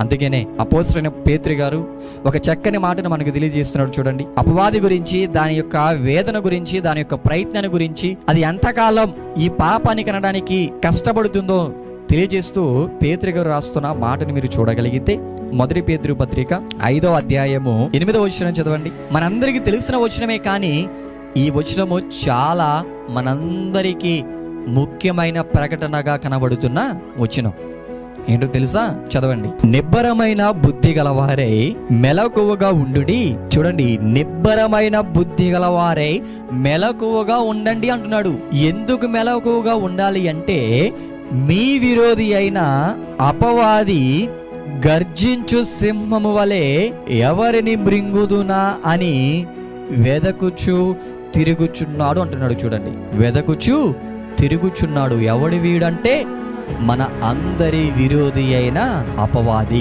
అందుకనే అపోసరైన పేత్రి గారు ఒక చక్కని మాటను మనకు తెలియజేస్తున్నాడు చూడండి. అపవాది గురించి దాని యొక్క వేదన గురించి దాని యొక్క ప్రయత్నాన్ని గురించి అది ఎంతకాలం ఈ పాపాన్ని కనడానికి కష్టపడుతుందో తెలియజేస్తూ పేత్రి గారు రాస్తున్న మాటను మీరు చూడగలిగితే మొదటి పేతృ పత్రిక ఐదో అధ్యాయము ఎనిమిదో వచనం చదవండి. మనందరికీ తెలిసిన వచనమే కానీ ఈ వచనము చాలా మనందరికీ ముఖ్యమైన ప్రకటనగా కనబడుతున్న వచనం. ఏంటో తెలుసా? చదవండి. నిబ్బరమైన బుద్ధి గలవారై మెలకువగా ఉండుడి. చూడండి నిబ్బరమైన బుద్ధి గలవారై మెలకువగా ఉండండి అంటున్నాడు. ఎందుకు మెలకువగా ఉండాలి అంటే మీ విరోధి అయిన అపవాది గర్జించు సింహము వలె ఎవరిని మృంగుదునా అని వెదకుచు తిరుగుచున్నాడు అంటున్నాడు చూడండి. వెదకుచు తిరుగుచున్నాడు. ఎవడి వీడంటే మన అందరి విరోధి అయిన అపవాది.